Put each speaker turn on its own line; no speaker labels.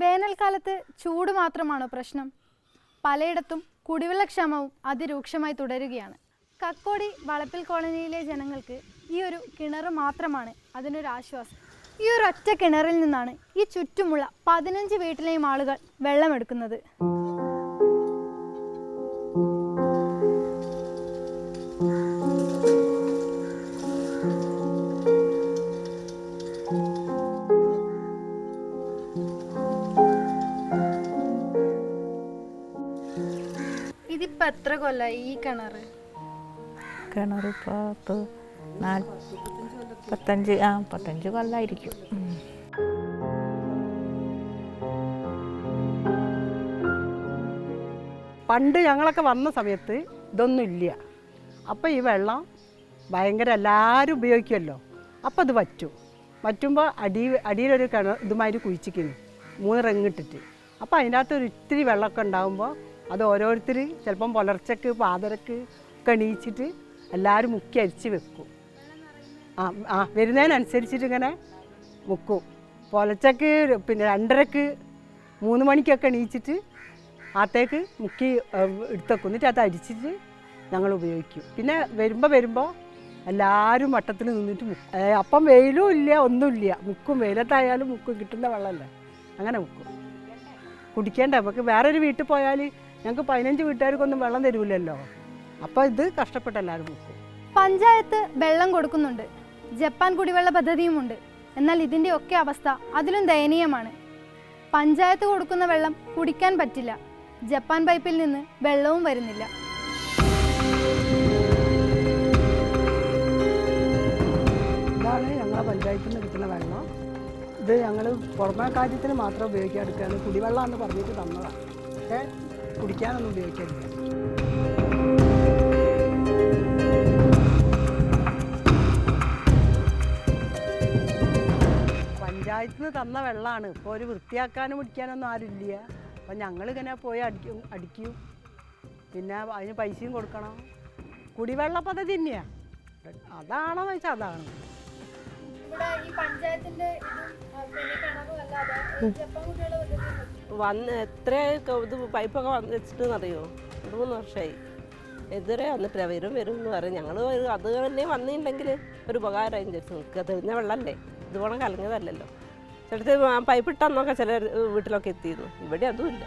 വേനൽക്കാലത്ത് ചൂട് മാത്രമാണോ പ്രശ്നം? പലയിടത്തും കുടിവെള്ളക്ഷാമവും അതിരൂക്ഷമായി തുടരുകയാണ്. കക്കോടി വളപ്പിൽ കോളനിയിലെ ജനങ്ങൾക്ക് ഈ ഒരു കിണർ മാത്രമാണ് അതിനൊരു ആശ്വാസം. ഈ ഒരു ഒറ്റ കിണറിൽ നിന്നാണ് ഈ ചുറ്റുമുള്ള പതിനഞ്ച് വീട്ടിലെയും ആളുകൾ വെള്ളമെടുക്കുന്നത്. ഇതിപ്പോ എത്ര കൊല്ലായി ഈ കിണർ
കിണർ പത്ത് നാല് പത്തഞ്ച് ആ പത്തഞ്ച് കൊല്ലമായിരിക്കും
പണ്ട് ഞങ്ങളൊക്കെ വന്ന സമയത്ത് ഇതൊന്നും ഇല്ല. അപ്പോൾ ഈ വെള്ളം ഭയങ്കര എല്ലാവരും ഉപയോഗിക്കുമല്ലോ. അപ്പോൾ അത് വറ്റും. വറ്റുമ്പോൾ അടി അടിയിലൊരു കിണ ഇതുമാതിരി കുഴിച്ചിക്കുന്നു മൂന്ന് റെങ്ങിട്ടിട്ട് അപ്പോൾ അതിന്റെ അകത്ത് ഒരു ഇത്തിരി വെള്ളമൊക്കെ ഉണ്ടാകുമ്പോൾ അത് ഓരോരുത്തർ ചിലപ്പം പുലർച്ചക്ക് പാതരക്ക് ഒക്കെ എണീച്ചിട്ട് എല്ലാവരും മുക്കി അരിച്ച് വെക്കും. ആ ആ വരുന്നതിനനുസരിച്ചിട്ട് ഇങ്ങനെ മുക്കും. പുലച്ചക്ക് പിന്നെ രണ്ടരക്ക് മൂന്ന് മണിക്കൊക്കെ എണീച്ചിട്ട് ആത്തേക്ക് മുക്കി എടുത്തേക്കും എന്നിട്ട് അത് അരിച്ചിട്ട് ഞങ്ങൾ ഉപയോഗിക്കും. പിന്നെ വരുമ്പോൾ വരുമ്പോൾ എല്ലാവരും വട്ടത്തിൽ നിന്നിട്ട് അപ്പം വെയിലും ഇല്ല ഒന്നുമില്ല മുക്കും വെയിലത്തായാലും മുക്കും കിട്ടുന്ന വെള്ളമല്ലേ അങ്ങനെ മുക്കും. കുടിക്കേണ്ട നമുക്ക് വേറൊരു വീട്ടിൽ പോയാൽ ഞങ്ങൾക്ക് പതിനഞ്ച് വീട്ടുകാർക്കൊന്നും വെള്ളം തരൂലല്ലോ. അപ്പോൾ ഇത് കഷ്ടപ്പെട്ടല്ലാരും
പഞ്ചായത്ത് വെള്ളം കൊടുക്കുന്നുണ്ട്. ജപ്പാൻ കുടിവെള്ള പദ്ധതിയുമുണ്ട്. എന്നാൽ ഇതിന്റെ ഒക്കെ അവസ്ഥ അതിലും ദയനീയമാണ്. പഞ്ചായത്ത് കൊടുക്കുന്ന വെള്ളം കുടിക്കാൻ പറ്റില്ല. ജപ്പാൻ പൈപ്പിൽ നിന്ന് വെള്ളവും വരുന്നില്ല.
ഇതാണ് ഞങ്ങളെ പഞ്ചായത്തിൽ നിന്ന് കിട്ടുന്ന വെള്ളം. ഇത് ഞങ്ങൾ പുറമേ കാര്യത്തിന് മാത്രം ഉപയോഗിക്കാൻ എടുക്കുകയാണ് കുടിവെള്ളം എന്ന് പറഞ്ഞിട്ട് തന്നതാണ്. പക്ഷേ കുടിക്കാനൊന്നും ഉപയോഗിക്കരുത്. പഞ്ചായത്തിൽ നിന്ന് തന്ന വെള്ളമാണ് ഇപ്പോൾ ഒരു വൃത്തിയാക്കാനും പിടിക്കാനൊന്നും ആരുമില്ല. അപ്പം ഞങ്ങളിങ്ങനെ പോയി അടിക്കും അടിക്കും. പിന്നെ അതിന് പൈസയും കൊടുക്കണം. കുടിവെള്ള പദ്ധതി തന്നെയാണ് അതാണോ വെച്ചാൽ അതാണ്.
ഇവിടെ ഈ പഞ്ചായത്തിന്റെ
വന്ന് എത്ര ഇത് പൈപ്പൊക്കെ വന്ന് വെച്ചിട്ടെന്നറിയോ? രണ്ട് മൂന്ന് വർഷമായി ഇതുവരെ വന്നിട്ടില്ല വരും വരും എന്ന് പറയും ഞങ്ങൾ അത് തന്നെ വന്നിട്ടുണ്ടെങ്കിൽ ഒരു ഉപകാരമായി വിചാരിച്ചു. നിൽക്കുക തെളിഞ്ഞ വെള്ളമല്ലേ ഇതുപോലെ കലങ്ങിയതല്ലല്ലോ. ചിലത് പൈപ്പ് ഇട്ടെന്നൊക്കെ ചില വീട്ടിലൊക്കെ എത്തിയിരുന്നു. ഇവിടെ അതുമില്ല